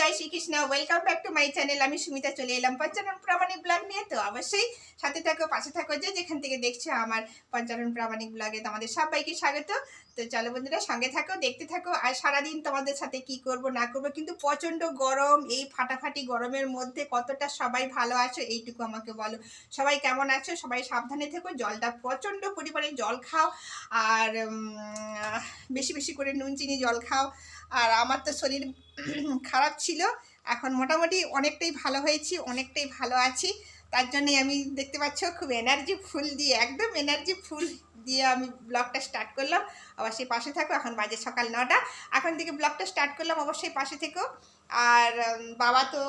Joy Shrikrishna. Welcome back to my channel আমি সুমিতা চলে এলাম পঞ্চানন প্রামাণিক ব্লগ নিয়ে। তো অবশ্যই সাথে থাকো, পাশে থাকো যে যেখান থেকে দেখছ আমার পঞ্চানন প্রামাণিক ব্লগে তোমাদের সবাইকে স্বাগত। তো চলো বন্ধুরা সঙ্গে থাকো, দেখতে থাকো, আর সারাদিন তোমাদের সাথে কি করব, না করব, কিন্তু প্রচণ্ড গরম, এই ফাটাফাটি গরমের মধ্যে কতটা সবাই ভালো আছো এইটুকু আমাকে বলো। সবাই কেমন আছো? সবাই সাবধানে থেকো, জলটা প্রচণ্ড পরিমাণে জল খাও, আর বেশি বেশি করে নুন, চিনি, জল খাও। আর আমার তো শরীর খারাপ ছিল, এখন মোটামুটি অনেকটাই ভালো হয়েছি, অনেকটাই ভালো আছি। তার জন্যই আমি দেখতে পাচ্ছ, খুব এনার্জি ফুল দিয়ে, একদম এনার্জি ফুল দিয়ে আমি ব্লগটা স্টার্ট করলাম। অবশ্যই পাশে থাকো, এখন বাজে সকাল নটা। এখন থেকে ব্লগটা স্টার্ট করলাম, অবশ্যই পাশে থেকো। আর বাবা তো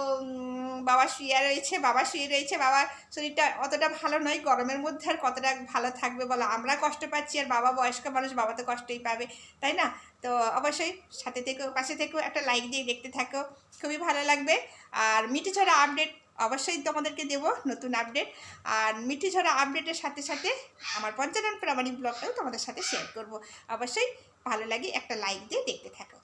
বাবা শুয়ে রয়েছে, বাবা শুয়ে রয়েছে বাবার শরীরটা অতটা ভালো নয়, গরমের মধ্যে আর কতটা ভালো থাকবে বলো? আমরা কষ্ট পাচ্ছি আর বাবা বয়স্ক মানুষ, বাবা তো কষ্টই পাবে, তাই না? তো অবশ্যই সাথে থেকো, পাশে থেকো, একটা লাইক দিয়ে দেখতে থাকো, খুবই ভালো লাগবে। আর মিঠি ছড়া আপডেট অবশ্যই তোমাদেরকে দেব নতুন আপডেট আর মিঠি ঝরা আপডেটের সাথে সাথে আমার পঞ্চানন প্রামাণিক ব্লগটাও তোমাদের সাথে শেয়ার করব। অবশ্যই ভালো লাগে একটা লাইক দিয়ে দেখতে থাকো।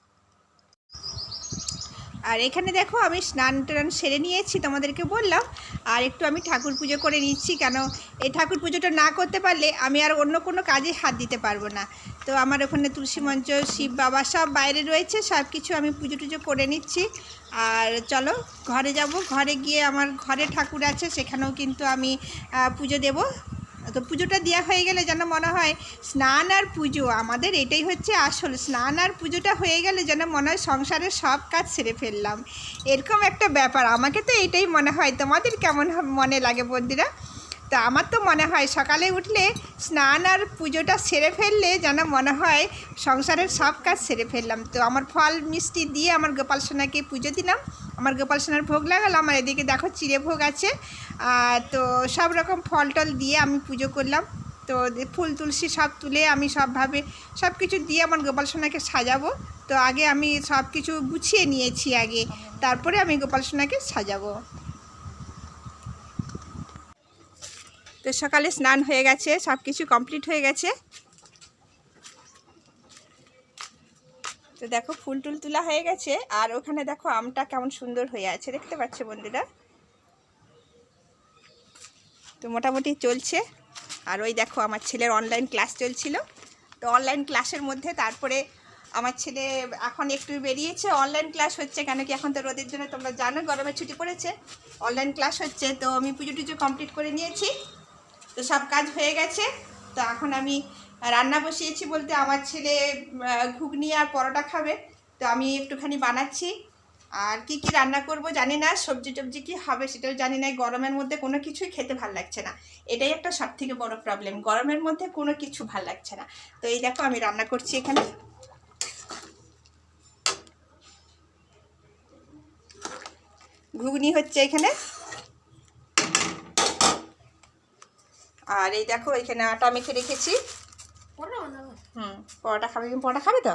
আর এখানে দেখো আমি স্নান টান সেরে নিয়েছি, তোমাদেরকে বললাম। আর একটু আমি ঠাকুর পুজো করে নিচ্ছি, কেন এই ঠাকুর পুজোটা না করতে পারলে আমি আর অন্য কোনো কাজে হাত দিতে পারব না। তো আমার ওখানে তুলসী মঞ্চ, শিব বাবা সব বাইরে রয়েছে, সব কিছু আমি পুজো টুজো করে নিচ্ছি। আর চলো, ঘরে যাব। ঘরে গিয়ে আমার ঘরে ঠাকুর আছে, সেখানেও কিন্তু আমি পুজো দেব। তো পুজোটা দেওয়া হয়ে গেলে যেন মনে হয় স্নান আর পুজো, আমাদের এটাই হচ্ছে আসল। স্নান আর পুজোটা হয়ে গেলে যেন মনে হয় সংসারের সব কাজ সেরে ফেললাম। এরকম একটা ব্যাপার। আমাকে তো এটাই মনে হয়। তোমাদের কেমন মনে লাগে বন্ধুরা? তো আমার তো মনে হয় সকালে উঠলে স্নান আর পুজোটা সেরে ফেললে যেন মনে হয় সংসারের সব কাজ সেরে ফেললাম। তো আমার ফল মিষ্টি দিয়ে আমার গোপাল সোনাকে পুজো দিলাম। আমার গোপাল সোনার ভোগ লাগালাম আর এদিকে দেখো চিড়ে ভোগ আছে। আর তো সব রকম ফল টল দিয়ে আমি পুজো করলাম। তো ফুল তুলসী সব তুলে আমি সবভাবে সব কিছু দিয়ে আমার গোপাল সোনাকে সাজাবো। তো আগে আমি সব কিছু গুছিয়ে নিয়েছি আগে, তারপরে আমি গোপাল সোনাকে সাজাবো। তো সকালে স্নান হয়ে গেছে, সব কিছু কমপ্লিট হয়ে গেছে। তো দেখো ফুল টুল তোলা হয়ে গেছে, আর ওখানে দেখো আমটা কেমন সুন্দর হয়ে আছে। দেখতে পাচ্ছে বন্ধুরা? তো মোটামুটি চলছে। আর ওই দেখো আমার ছেলের অনলাইন ক্লাস চলছিল। তো অনলাইন ক্লাসের মধ্যে তারপরে আমার ছেলে এখন একটু বেরিয়েছে। অনলাইন ক্লাস হচ্ছে কেন কি এখন তো রোদের জন্য তোমরা জানো গরমে ছুটি পড়েছে। অনলাইন ক্লাস হচ্ছে, তো আমি পুজো টুজো কমপ্লিট করে নিয়েছি। তো সব কাজ হয়ে গেছে। তো এখন আমি রান্না বসিয়েছি বলতে আমার ছেলে ঘুগনি আর পরোটা খাবে। তো আমি একটুখানি বানাচ্ছি। আর কি কি রান্না করব জানি না, সবজি টবজি কি হবে সেটাও জানি না। গরমের মধ্যে কোনো কিছুই খেতে ভালো লাগছে না। এটাই একটা সব থেকে বড় প্রবলেম গরমের মধ্যে কোনো কিছু ভালো লাগছে না। তো এই দেখো আমি রান্না করছি এখানে। ঘুগনি হচ্ছে এখানে। আর এই দেখো এখানে আটা মেখে রেখেছি। হুম পরোটা খাবে? তুমি পরোটা খাবে তো?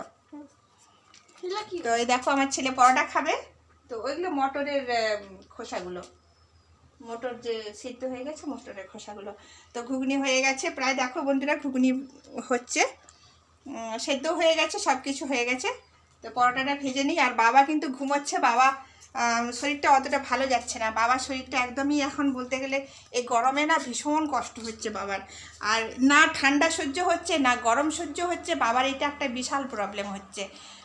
তো এই দেখো আমার ছেলে পরোটা খাবে। তো ওইগুলো মটরের খোসাগুলো। মটর যে সিদ্ধ হয়ে গেছে মটরের খোসাগুলো। তো ঘুগনি হয়ে গেছে। প্রায় দেখো বন্ধুরা ঘুগনি হচ্ছে। সেদ্ধ হয়ে গেছে সব কিছু হয়ে গেছে। তো পরোটাটা ভেজে নিই। আর বাবা কিন্তু ঘুমোচ্ছে। বাবা শরীরটা অতটা ভালো যাচ্ছে না। বাবার শরীরটা একদমই এখন বলতে গেলে এই গরমে না ভীষণ কষ্ট হচ্ছে বাবার। আর না ঠান্ডা সহ্য হচ্ছে, না গরম সহ্য হচ্ছে, বাবার এটা একটা বিশাল প্রবলেম হচ্ছে।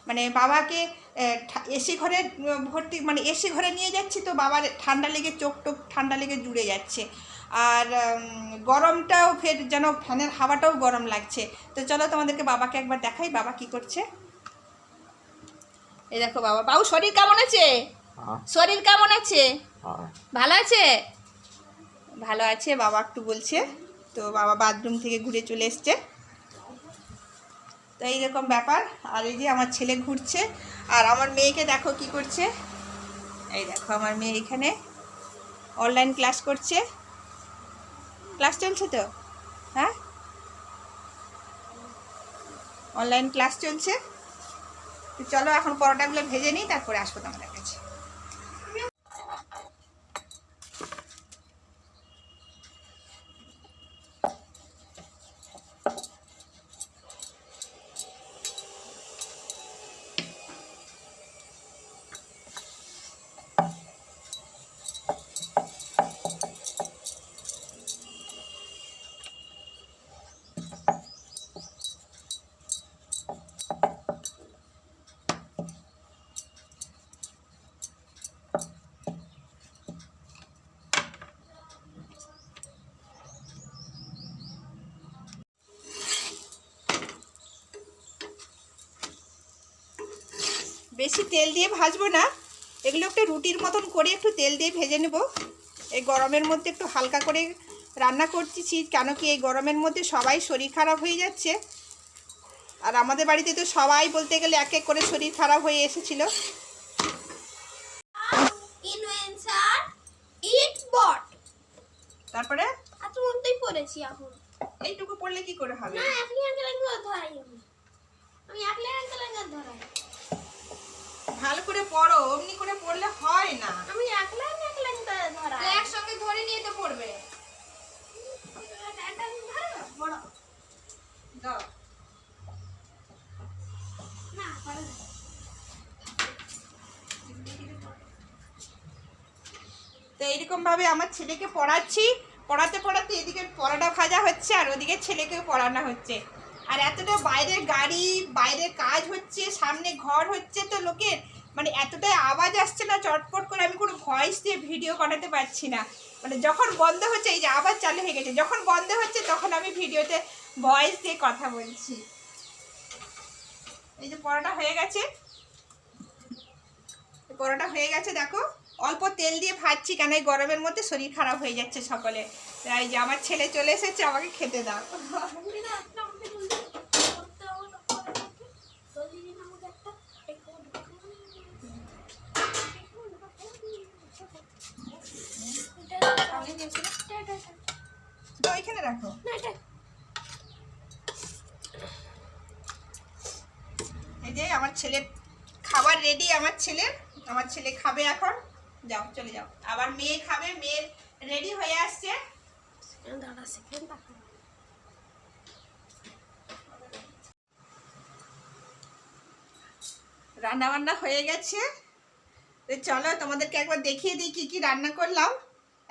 মানে বাবাকে এসি ঘরে ভর্তি মানে এসি ঘরে নিয়ে যাচ্ছি তো বাবার ঠান্ডা লেগে চোখ টোক ঠান্ডা লেগে জুড়ে যাচ্ছে। আর গরমটাও ফের যেন ফ্যানের হাওয়াটাও গরম লাগছে। তো চলো তোমাদেরকে বাবাকে একবার দেখাই, বাবা কি করছে? এই দেখো বাবা, বাবু শরীর কেমন আছে? শরীর কেমন আছে? হ্যাঁ। ভালো আছে? ভালো আছে বাবা একটু বলছে। তো বাবা বাথরুম থেকে ঘুরে চলে এসছে। তো এইরকম ব্যাপার। আর এই যে আমার ছেলে ঘুরছে আর আমার মেয়েকে দেখো কি করছে। এই দেখো আমার মেয়ে এখানে অনলাইন ক্লাস করছে। ক্লাস চলছে তো? হ্যাঁ? অনলাইন ক্লাস চলছে। তো চলো এখন পরোটাগুলো ভেজে নিই তারপরে আসব তোমাদের কাছে। বেশি তেল দিয়ে ভাজবো না। এগুলো একটু রুটির মতন করে একটু তেল দিয়ে ভেজে নেব। এই গরমের মধ্যে একটু হালকা করে রান্না করতেছি কেন কি এই গরমের মধ্যে সবাই শরীর খারাপ হয়ে যাচ্ছে। আর আমাদের বাড়িতে তো সবাই বলতে গেলে এক এক করে শরীর খারাপ হয়ে এসেছিল। তারপরে? পড়েছি এখন। এইটুকু পড়লে কি করে হবে? না এক ধরাই আমি। ধরাই। ভালো করে পড়ো অমনি করে পড়লে হয় না। আমি এক লাইন এক লাইন করে ধরাই একসঙ্গে ধরে নিয়ে তো পড়বে। ধরো। দাও না পারো। তো এইরকম ভাবে আমার ছেলেকে পড়াচ্ছি। পড়াতে পড়াতে এদিকে পড়াটা ভাজা হচ্ছে আর ওদিকে ছেলেকেও পড়ানো হচ্ছে। আর এতটা বাইরের গাড়ি, বাইরে কাজ হচ্ছে, সামনে ঘর হচ্ছে তো লোকের মানে এতটাই আওয়াজ আসছে না চটপট করে, আমি কোনো ভয়েস দিয়ে ভিডিও বানাতে পারছি না। মানে যখন বন্ধ হচ্ছে, এই যে আবার চালু হয়ে গেছে, যখন বন্ধ হচ্ছে তখন আমি ভিডিওতে ভয়েস দিয়ে কথা বলছি। এই যে পড়াটা হয়ে গেছে। পরোটা হয়ে গেছে, দেখো। অল্প তেল দিয়ে ভাজছি কেন? এই গরমের মধ্যে শরীর খারাপ হয়ে যাচ্ছে সকলে। তাই যে আমার ছেলে চলে এসেছে, আমাকে খেতে দাও তুমি না একটা আমাকে জলদি করতে হবে না পরে নাকি? জলদি দিন আমাকে একটা এই কোড সামনে দিয়েছিল এটা তো এখানে রাখো। এই যে আমার ছেলের খাবার রেডি আমার ছেলের আমার ছেলে খাবে এখন। যাও চলে যাও। আবার মেয়ে খাবে মেয়ের রেডি হয়ে আসছে। রান্না বান্না হয়ে গেছে। তো চলো তোমাদেরকে একবার দেখিয়ে দিই কি কি রান্না করলাম।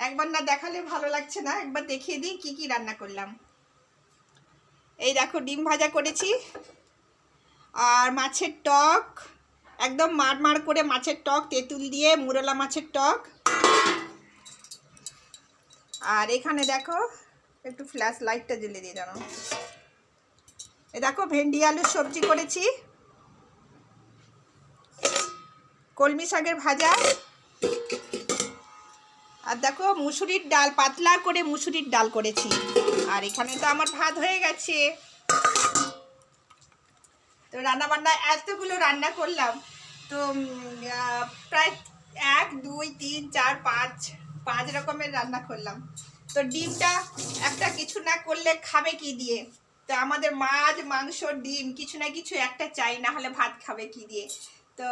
একবার না দেখালে ভালো লাগছে না, একবার দেখিয়ে দিই কি কি রান্না করলাম। এই দেখো ডিম ভাজা করেছি, আর মাছের টক, একদম মার করে মাছের টক, তেঁতুল দিয়ে মুরলা মাছের টক। আর এখানে দেখো, একটু ফ্ল্যাশ লাইটটা জ্বেলে দিয়ে জানো এ দেখো ভেন্ডি আলুর সবজি করেছি। কলমি শাকের ভাজা। আর দেখো, মুসুরির ডাল, পাতলা করে মুসুরির ডাল করেছি। আর এখানে তো আমার ভাত হয়ে গেছে। তো রান্না বান্না এতগুলো রান্না করলাম। তো প্রায় এক, দুই, তিন, চার, পাঁচ পাঁচ রকমের রান্না করলাম। তো ডিমটা একটা কিছু না করলে খাবে কি দিয়ে? তো আমাদের মাছ, মাংস, ডিম, কিছু না কিছু একটা চাই, না হলে ভাত খাবে কি দিয়ে? তো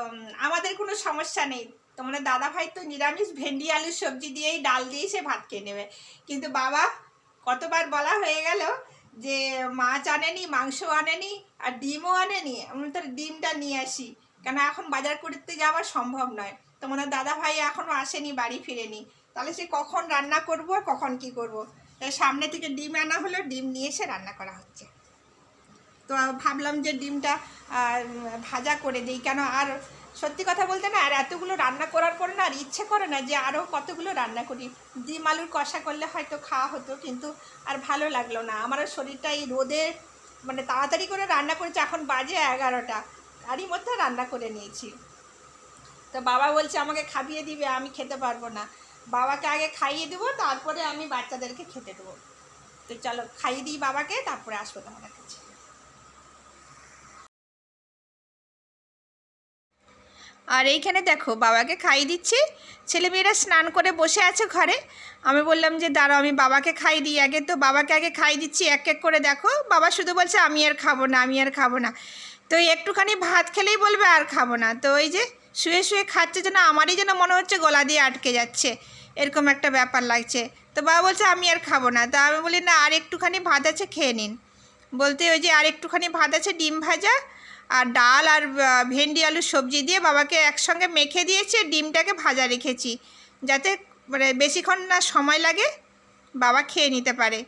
আমাদের কোনো সমস্যা নেই। তোমাদের দাদা ভাই তো নিরামিষ, ভেন্ডি, আলুর সবজি দিয়েই ডাল দিয়েই সে ভাত খেয়ে নেবে। কিন্তু বাবা, কতবার বলা হয়ে গেল যে মাছ আনেনি, মাংস আনেনি আর ডিমও আনেনি, আমি তার ডিমটা নিয়ে আসি। কেন এখন বাজার করতে যাওয়া সম্ভব নয়। তোমাদের দাদা ভাই এখনও আসেনি, বাড়ি ফিরেনি। তাহলে সে কখন রান্না করব আর কখন কি করব? তাই সামনে থেকে ডিম আনা হলো, ডিম নিয়ে এসে রান্না করা হচ্ছে। তো ভাবলাম যে ডিমটা ভাজা করে দিই। কেন আর সত্যি কথা বলতে না, আর এতগুলো রান্না করার পরে না আর ইচ্ছে করে না যে আরও কতগুলো রান্না করি। ডিম আলুর কষা করলে হয়তো খাওয়া হতো, কিন্তু আর ভালো লাগল না। আমারও শরীরটা এই রোদে মানে তাড়াতাড়ি করে রান্না করেছি, এখন বাজে এগারোটা। তারই মধ্যে রান্না করে নিয়েছি। তো বাবা বলছে, আমাকে খাবিয়ে দিবে, আমি খেতে পারব না। বাবাকে আগে খাইয়ে দেবো, তারপরে আমি বাচ্চাদেরকে খেতে দেবো। তো চলো, খাইয়ে দিই বাবাকে, তারপরে আসব তোমাদের কাছে। আর এইখানে দেখো, বাবাকে খাইয়ে দিচ্ছি। ছেলেমেয়েরা স্নান করে বসে আছে ঘরে। আমি বললাম যে, দাঁড়াও, আমি বাবাকে খাই দিই। আগে তো বাবাকে আগে খাই দিচ্ছি, এক এক করে দেখো। বাবা শুধু বলছে, আমি আর খাব না, আমি আর খাব না। তো একটুখানি ভাত খেলেই বলবে, আর খাব না। তো ওই যে, শুয়ে শুয়ে খাচ্ছে যেন, আমারই যেন মনে হচ্ছে গলা দিয়ে আটকে যাচ্ছে। এরকম একটা ব্যাপার লাগছে। তো বাবা বলছে, আমি আর খাব না। তা আমি বলি, না, আর একটুখানি ভাত আছে, খেয়ে নিন। বলতে ওই যে, আর একটুখানি ভাত আছে, ডিম ভাজা আর ডাল আর ভেন্ডি, আলুর সবজি দিয়ে বাবাকে একসঙ্গে মেখে দিয়েছি, ডিমটাকে ভাজা রেখেছি। যাতে মানে বেশিক্ষণ না সময় লাগে, বাবা খেয়ে নিতে পারে।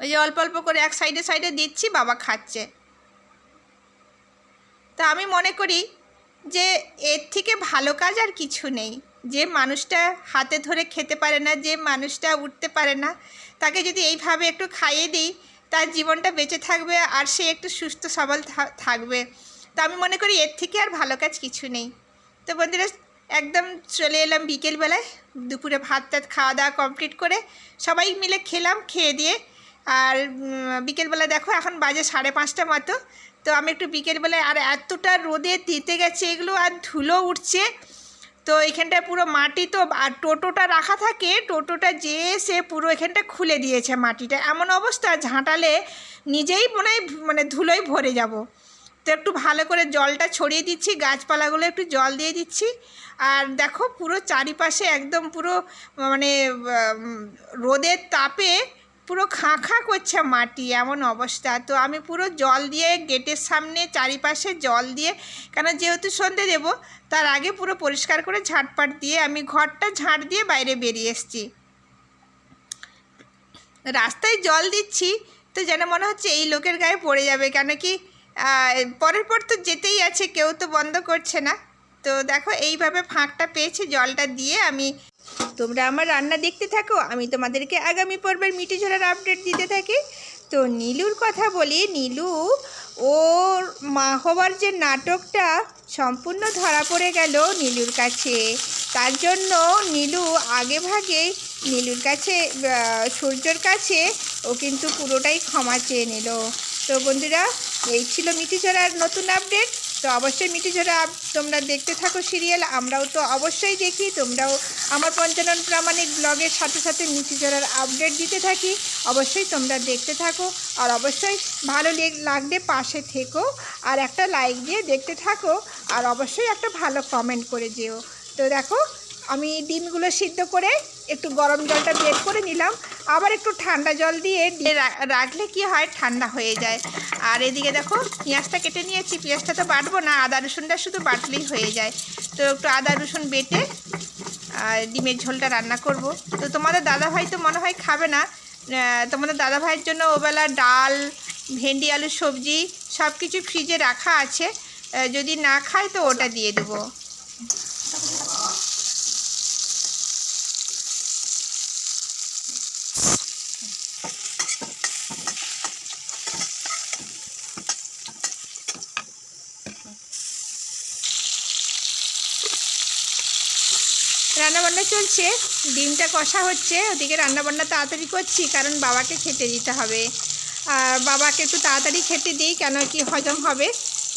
ওই যে অল্প অল্প করে এক সাইডে সাইডে দিচ্ছি, বাবা খাচ্ছে। তা আমি মনে করি যে এর থেকে ভালো কাজ আর কিছু নেই। যে মানুষটা হাতে ধরে খেতে পারে না, যে মানুষটা উঠতে পারে না, তাকে যদি এইভাবে একটু খাইয়ে দিই তার জীবনটা বেঁচে থাকবে আর সে একটু সুস্থ, সবল থাকবে। তো আমি মনে করি এর থেকে আর ভালো কাজ কিছু নেই। তো বন্ধুরা, একদম চলে এলাম বিকেলবেলায়। দুপুরে ভাত টাত খাওয়া দাওয়া কমপ্লিট করে সবাই মিলে খেলাম, খেয়ে দিয়ে। আর বিকেলবেলা দেখো এখন বাজে সাড়ে পাঁচটা মতো। তো আমি একটু বিকেলবেলায় আর এতটা রোদে দিতে গেছে, এগুলো আর ধুলো উঠছে। তো এখানটায় পুরো মাটি তো, আর টোটোটা রাখা থাকে, টোটোটা যে সে পুরো এখানটা খুলে দিয়েছে মাটিটা। এমন অবস্থা, ঝাঁটালে নিজেই মনে হয় মানে ধুলোয় ভরে যাব। তো একটু ভালো করে জলটা ছড়িয়ে দিচ্ছি, গাছপালাগুলো একটু জল দিয়ে দিচ্ছি। আর দেখো পুরো চারিপাশে একদম পুরো মানে রোদের তাপে পুরো খাঁ খাঁ করছে মাটি, এমন অবস্থা। তো আমি পুরো জল দিয়ে গেটের সামনে চারিপাশে জল দিয়ে, কেন যেহেতু সন্ধে দেব, তার আগে পুরো পরিষ্কার করে ঝাঁটপাট দিয়ে আমি ঘরটা ঝাঁট দিয়ে বাইরে বেরিয়ে এসেছি। রাস্তায় জল দিচ্ছি, তো যেন মনে হচ্ছে এই লোকের গায়ে পড়ে যাবে, কেন কি পরের পর তো যেতেই আছে, কেউ তো বন্ধ করছে না। তো দেখো, এইভাবে ফাঁকটা পেয়েছে জলটা দিয়ে আমি তোমরা আমার রান্না দেখতে থাকো, আমি তোমাদেরকে আগামী পর্বের মিটি ঝোলার আপডেট দিতে থাকি। তো নীলুর কথা বলি, নীলু, ওর মা হবার যে নাটকটা সম্পূর্ণ ধরা পড়ে গেল নীলুর কাছে। তার জন্য নীলু আগে ভাগে নীলুর কাছে সূর্যর কাছে ও কিন্তু পুরোটাই ক্ষমা চেয়ে নিল। তো বন্ধুরা, এই ছিল মিটিঝরার নতুন আপডেট তো অবশ্যই মিটি ঝরা তোমরা দেখতে থাকো সিরিয়াল, আমরাও তো অবশ্যই দেখি, তোমরাও আমার পঞ্চানন প্রামাণিক ব্লগের সাথে সাথে মিটিঝরার আপডেট দিতে থাকি, অবশ্যই তোমরা দেখতে থাকো, আর অবশ্যই ভালো লেগ- লাগলে পাশে থেকো, আর একটা লাইক দিয়ে দেখতে থাকো, আর অবশ্যই একটা ভালো কমেন্ট করে যেও। তো দেখো আমি ডিমগুলো সিদ্ধ করে একটু গরম জলটা বের করে নিলাম। আবার একটু ঠান্ডা জল দিয়ে রাখলে কি হয়? ঠান্ডা হয়ে যায়। আর এদিকে দেখো, পেঁয়াজটা কেটে নিয়েছি। পেঁয়াজটা তো বাটবো না, আদা রসুনটা শুধু বাটলেই হয়ে যায়। তো একটু আদা রসুন বেটে ডিমের ঝোলটা রান্না করব। তো তোমাদের দাদাভাই তো মনে হয় খাবে না। তোমাদের দাদাভাইয়ের জন্য ওবেলা ডাল, ভেন্ডি আলু সবজি সব কিছু ফ্রিজে রাখা আছে। যদি না খায় তো ওটা দিয়ে দেবো। রান্নাবান্না চলছে ডিমটা কষা হচ্ছে ওদিকে রান্নাবান্না তাড়াতাড়ি করছি কারণ বাবাকে খেতে দিতে হবে। আর বাবাকে একটু তাড়াতাড়ি খেতে দিই কেন কি হজম হবে।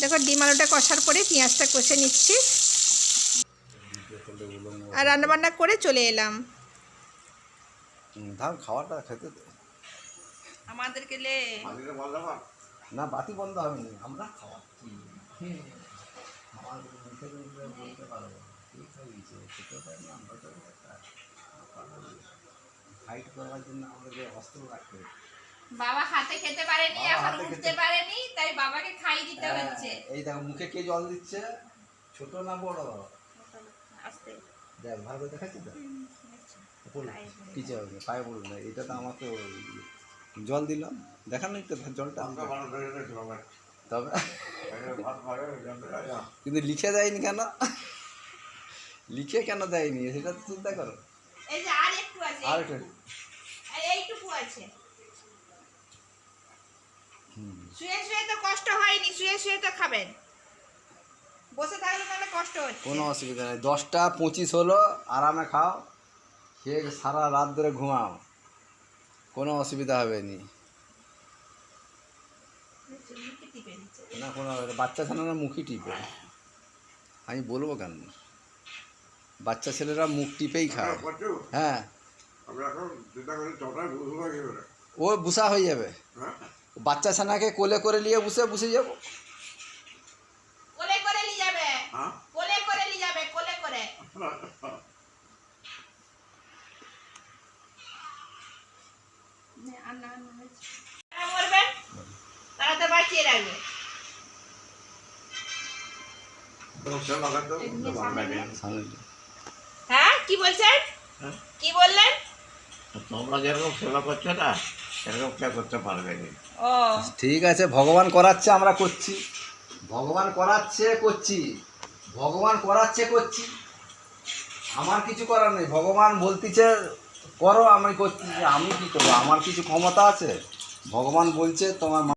দেখো ডিম আলুটা কষার পরে পেঁয়াজটা কষে নিচ্ছি। আর রান্নাবান্না করে চলে এলাম। ধান খাওয়াটা খেতে আমাদেরকে লে। না বাতি বন্ধ হয়নি আমরা মুখে বলতে পারব আমরা তো ফাইট করার জন্য আমাদের অস্ত্র রাখতে বাবা হাতে খেতে পারেনি এখন উঠতে পারেনি তাই বাবাকে খাইয়ে দিতে এই দেখো মুখে কে জল দিচ্ছে? ছোট না বড়? দেখ ভালো করে দেখাচ্ছি তো? হবে পায়ে পড়ল না এটা তো আমাকে জল দিলাম দেখান একটু জলটা তবে কিন্তু লিখে দেয়নি কেন? লিখে কেন দেয়নি? সেটা তো চিন্তা করো। এই যে আর একটু আছে আর একটু। এইটুকু আছে। হুম। শুয়ে শুয়ে তো কষ্ট হয়নি শুয়ে শুয়ে তো খাবেন। বসে থাকলে তাহলে কষ্ট হচ্ছে। কোনো অসুবিধা নেই। দশটা পঁচিশ হলো আরামে খাও খেয়ে সারা রাত ধরে ঘুমাও। কোনো অসুবিধা হবে নি। না কোনো বাচ্চা ছেলেরা মুখই টিপে। আমি বলব কেন? বাচ্চা ছেলেরা মুখ টিপেই খায়। হ্যাঁ। ও বুসা হয়ে যাবে। হ্যাঁ। বাচ্চা ছানাকে কোলে করে নিয়ে বুসে বুসে যাব। কোলে করে নিয়ে যাবে। হ্যাঁ। কোলে করে নিয়ে যাবে কোলে করে। তারা তো বাঁচিয়ে রাখবে। সামনে হ্যাঁ কি বলছেন? হ্যাঁ? কি বললেন? তোমরা যেরকম সেবা করছ না সেরকম কে করতে পারবে না। ও। ঠিক আছে ভগবান করাচ্ছে আমরা করছি। ভগবান করাচ্ছে করছি। ভগবান করাচ্ছে করছি। আমার কিছু করার নেই। ভগবান বলতেছে করো আমি করছি। আমি কি করব? আমার কিছু ক্ষমতা আছে? ভগবান বলছে তোমার মা-